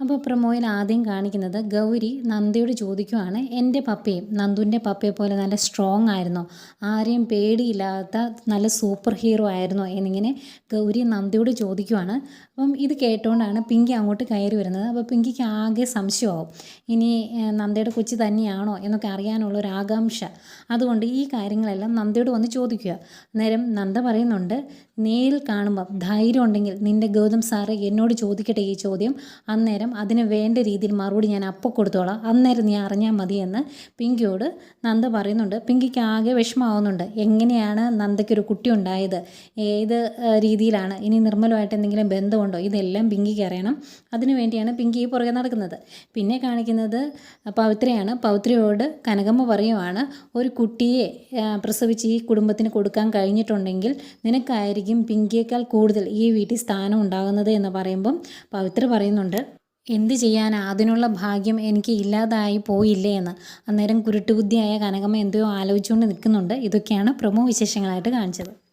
അപ്പോൾ പ്രൊമോയിൽ ആദ്യം കാണിക്കുന്നത് ഗൗരി നന്ദിയോട് ചോദിക്കുവാണ് എന്റെ പപ്പയും നന്ദുവിന്റെ പപ്പയെ പോലെ നല്ല സ്ട്രോങ് ആയിരുന്നു? ആരെയും പേടിയില്ലാത്ത നല്ല സൂപ്പർ ഹീറോ ആയിരുന്നോ? എന്നിങ്ങനെ ഗൗരി നന്ദിയോട് ചോദിക്കുവാണ്. അപ്പം ഇത് കേട്ടുകൊണ്ടാണ് പിങ്കി അങ്ങോട്ട് കയറി വരുന്നത്. അപ്പോൾ പിങ്കിക്ക് ആകെ സംശയമാവും. ഇനി നന്ദയുടെ കൊച്ചു തന്നെയാണോ എന്നൊക്കെ അറിയാനുള്ള ഒരു ആകാംക്ഷ. അതുകൊണ്ട് ഈ കാര്യങ്ങളെല്ലാം നന്ദയോട് വന്ന് ചോദിക്കുക. നേരം നന്ദ പറയുന്നുണ്ട് നേരിൽ കാണുമ്പം ധൈര്യം ഉണ്ടെങ്കിൽ നിന്റെ ഗൗതം സാറ് എന്നോട് ചോദിക്കട്ടെ ഈ ചോദ്യം? അന്നേരം അതിന് വേണ്ട രീതിയിൽ മറുപടി ഞാൻ അപ്പോൾ കൊടുത്തോളാം. അന്നേരം നീ അറിഞ്ഞാൽ മതിയെന്ന് പിങ്കിയോട് നന്ദ പറയുന്നുണ്ട്. പിങ്കിക്ക് ആകെ വിഷമാവുന്നുണ്ട് എങ്ങനെയാണ് നന്ദയ്ക്കൊരു കുട്ടി ഉണ്ടായത്? ഏത് രീതിയിലാണ്? ഇനി നിർമ്മലമായിട്ട് എന്തെങ്കിലും ബന്ധമുണ്ടോ? ഇതെല്ലാം പിങ്കിക്ക് അറിയണം. അതിനു വേണ്ടിയാണ് പിങ്കി ഈ പുറകെ നടക്കുന്നത്. പിന്നെ കാണിക്കുന്നത് പവിത്രയാണ്. പവിത്രയോട് കനകമ്മ പറയുവാണ് ഒരു കുട്ടിയെ പ്രസവിച്ച് ഈ കുടുംബത്തിന് കൊടുക്കാൻ കഴിഞ്ഞിട്ടുണ്ടെങ്കിൽ നിനക്കായിരിക്കും പിങ്കിയേക്കാൾ കൂടുതൽ ഈ വീട്ടിൽ സ്ഥാനം ഉണ്ടാകുന്നത് എന്ന് പറയുമ്പം പവിത്ര പറയുന്നുണ്ട്. എന്ത് ചെയ്യാൻ അതിനുള്ള ഭാഗ്യം എനിക്ക് ഇല്ലാതായി പോയില്ലേ എന്ന്. അന്നേരം കുരുട്ടുബുദ്ധിയായ കനകമ്മ എന്തോ ആലോചിച്ചുകൊണ്ട് നിൽക്കുന്നുണ്ട്. ഇതൊക്കെയാണ് പ്രമോ വിശേഷങ്ങളായിട്ട് കാണിച്ചത്.